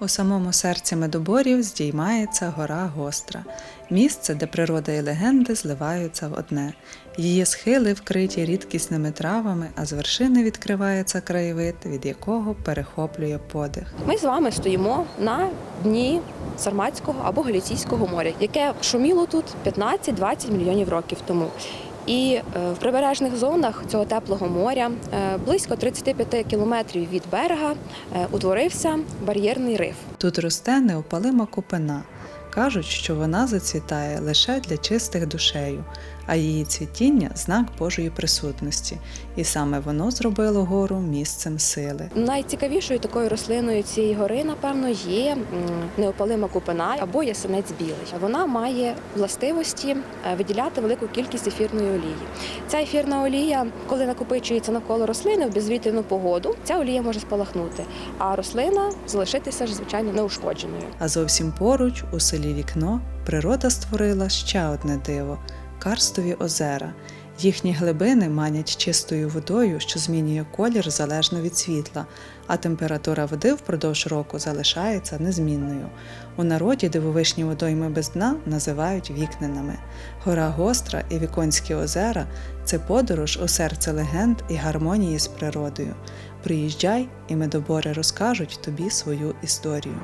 У самому серці Медоборів здіймається гора Гостра, місце, де природа і легенди зливаються в одне. Її схили вкриті рідкісними травами, а з вершини відкривається краєвид, від якого перехоплює подих. Ми з вами стоїмо на дні Сарматського або Галіційського моря, яке шуміло тут 15-20 мільйонів років тому. І е, в прибережних зонах цього теплого моря е, близько 35 кілометрів від берега е, утворився бар'єрний риф. Тут росте неопалима купина. Кажуть, що вона зацвітає лише для чистих душею, а її цвітіння знак Божої присутності, і саме воно зробило гору місцем сили. Найцікавішою такою рослиною цієї гори, напевно, є неопалима купина або ясенець білий. Вона має властивості е, виділяти велику кількість ефірної олії. Ця ефірна олія, коли накопичується навколо рослини в безвітряну погоду, ця олія може спалахнути, а рослина залишитися ж звичайно неушкодженою. А зовсім поруч, у селі Вікно, природа створила ще одне диво карстові озера. Їхні глибини манять чистою водою, що змінює колір залежно від світла, а температура води впродовж року залишається незмінною. У народі дивовишні водойми без дна називають вікненами. Гора Гостра і Віконські озера це подорож у серце легенд і гармонії з природою. Приїжджай, і медобори розкажуть тобі свою історію.